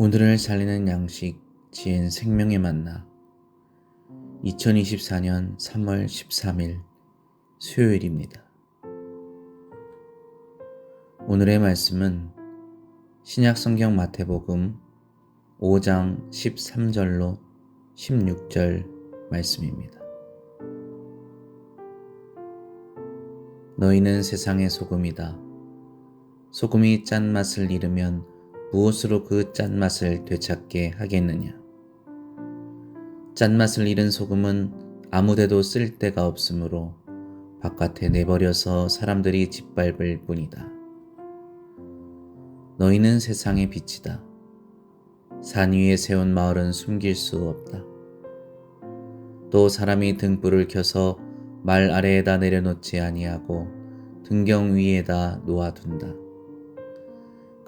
오늘을 살리는 양식 지은 생명의 만나 2024년 3월 13일 수요일입니다. 오늘의 말씀은 신약 성경 마태복음 5장 13절로 16절 말씀입니다. 너희는 세상의 소금이다. 소금이 짠맛을 잃으면 무엇으로 그 짠맛을 되찾게 하겠느냐? 짠맛을 잃은 소금은 아무데도 쓸 데가 없으므로 바깥에 내버려서 사람들이 짓밟을 뿐이다. 너희는 세상의 빛이다. 산 위에 세운 마을은 숨길 수 없다. 또 사람이 등불을 켜서 말 아래에다 내려놓지 아니하고 등경 위에다 놓아둔다.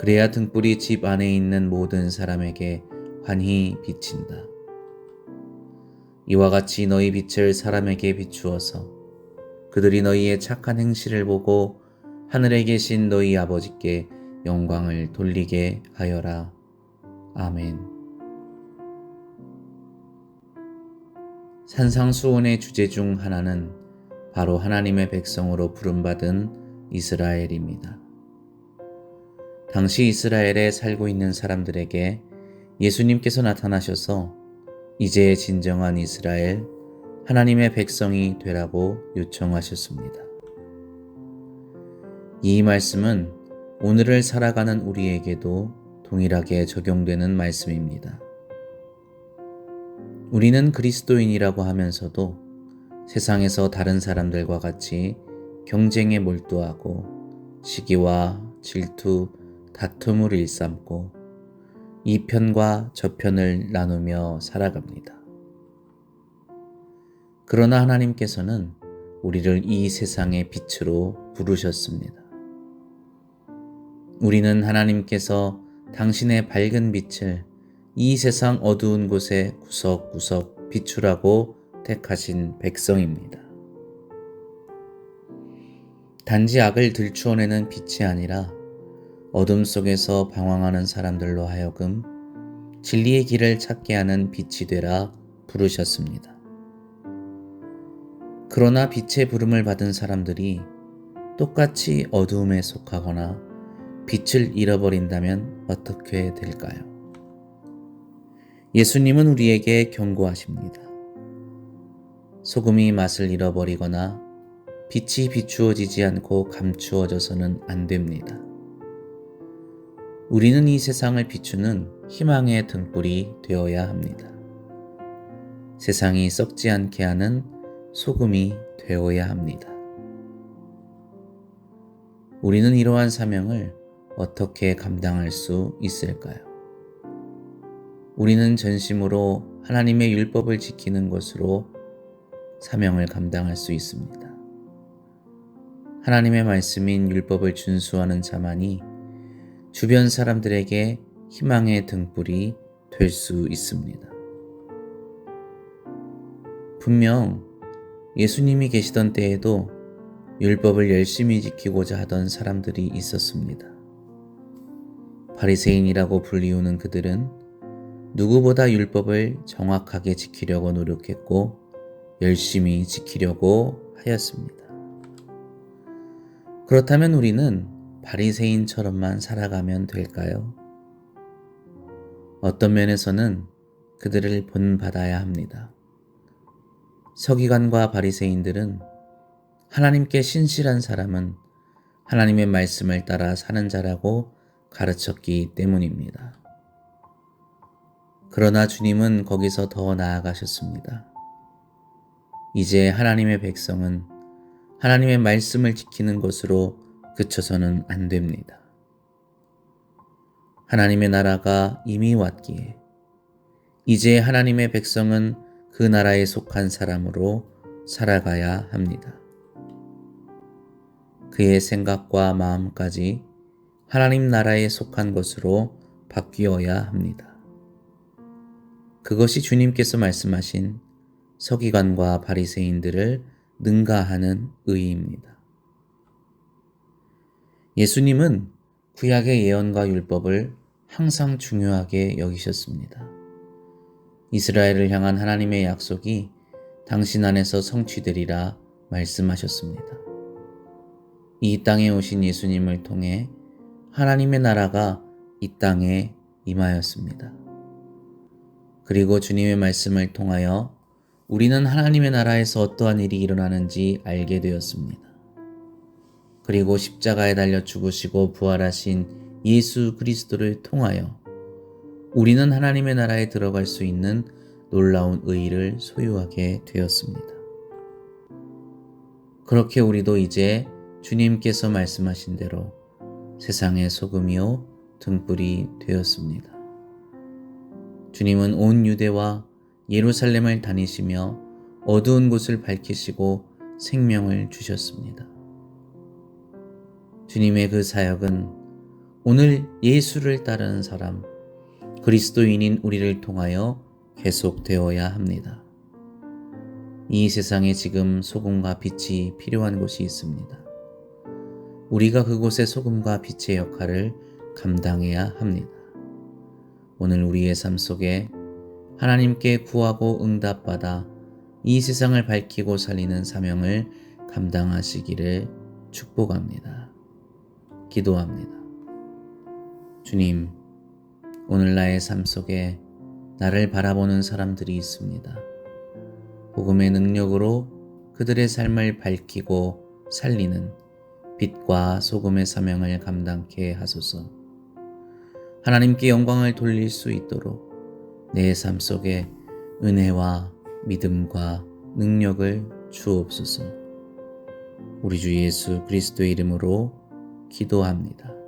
그래야 등불이 집 안에 있는 모든 사람에게 환히 비친다. 이와 같이 너희 빛을 사람에게 비추어서 그들이 너희의 착한 행실을 보고 하늘에 계신 너희 아버지께 영광을 돌리게 하여라. 아멘. 산상수훈의 주제 중 하나는 바로 하나님의 백성으로 부름받은 이스라엘입니다. 당시 이스라엘에 살고 있는 사람들에게 예수님께서 나타나셔서 이제 진정한 이스라엘, 하나님의 백성이 되라고 요청하셨습니다. 이 말씀은 오늘을 살아가는 우리에게도 동일하게 적용되는 말씀입니다. 우리는 그리스도인이라고 하면서도 세상에서 다른 사람들과 같이 경쟁에 몰두하고 시기와 질투, 다툼을 일삼고 이 편과 저 편을 나누며 살아갑니다. 그러나 하나님께서는 우리를 이 세상의 빛으로 부르셨습니다. 우리는 하나님께서 당신의 밝은 빛을 이 세상 어두운 곳에 구석구석 비추라고 택하신 백성입니다. 단지 악을 들추어내는 빛이 아니라 어둠 속에서 방황하는 사람들로 하여금 진리의 길을 찾게 하는 빛이 되라 부르셨습니다. 그러나 빛의 부름을 받은 사람들이 똑같이 어두움에 속하거나 빛을 잃어버린다면 어떻게 될까요? 예수님은 우리에게 경고하십니다. 소금이 맛을 잃어버리거나 빛이 비추어지지 않고 감추어져서는 안 됩니다. 우리는 이 세상을 비추는 희망의 등불이 되어야 합니다. 세상이 썩지 않게 하는 소금이 되어야 합니다. 우리는 이러한 사명을 어떻게 감당할 수 있을까요? 우리는 전심으로 하나님의 율법을 지키는 것으로 사명을 감당할 수 있습니다. 하나님의 말씀인 율법을 준수하는 자만이 주변 사람들에게 희망의 등불이 될 수 있습니다. 분명 예수님이 계시던 때에도 율법을 열심히 지키고자 하던 사람들이 있었습니다. 바리새인이라고 불리우는 그들은 누구보다 율법을 정확하게 지키려고 노력했고 열심히 지키려고 하였습니다. 그렇다면 우리는 바리새인처럼만 살아가면 될까요? 어떤 면에서는 그들을 본받아야 합니다. 서기관과 바리새인들은 하나님께 신실한 사람은 하나님의 말씀을 따라 사는 자라고 가르쳤기 때문입니다. 그러나 주님은 거기서 더 나아가셨습니다. 이제 하나님의 백성은 하나님의 말씀을 지키는 것으로 그쳐서는 안 됩니다. 하나님의 나라가 이미 왔기에 이제 하나님의 백성은 그 나라에 속한 사람으로 살아가야 합니다. 그의 생각과 마음까지 하나님 나라에 속한 것으로 바뀌어야 합니다. 그것이 주님께서 말씀하신 서기관과 바리새인들을 능가하는 의의입니다. 예수님은 구약의 예언과 율법을 항상 중요하게 여기셨습니다. 이스라엘을 향한 하나님의 약속이 당신 안에서 성취되리라 말씀하셨습니다. 이 땅에 오신 예수님을 통해 하나님의 나라가 이 땅에 임하였습니다. 그리고 주님의 말씀을 통하여 우리는 하나님의 나라에서 어떠한 일이 일어나는지 알게 되었습니다. 그리고 십자가에 달려 죽으시고 부활하신 예수 그리스도를 통하여 우리는 하나님의 나라에 들어갈 수 있는 놀라운 의의를 소유하게 되었습니다. 그렇게 우리도 이제 주님께서 말씀하신 대로 세상의 소금이요 등불이 되었습니다. 주님은 온 유대와 예루살렘을 다니시며 어두운 곳을 밝히시고 생명을 주셨습니다. 주님의 그 사역은 오늘 예수를 따르는 사람, 그리스도인인 우리를 통하여 계속되어야 합니다. 이 세상에 지금 소금과 빛이 필요한 곳이 있습니다. 우리가 그곳의 소금과 빛의 역할을 감당해야 합니다. 오늘 우리의 삶 속에 하나님께 구하고 응답받아 이 세상을 밝히고 살리는 사명을 감당하시기를 축복합니다. 기도합니다. 주님, 오늘 나의 삶 속에 나를 바라보는 사람들이 있습니다. 복음의 능력으로 그들의 삶을 밝히고 살리는 빛과 소금의 사명을 감당케 하소서. 하나님께 영광을 돌릴 수 있도록 내 삶 속에 은혜와 믿음과 능력을 주옵소서. 우리 주 예수 그리스도의 이름으로 기도합니다.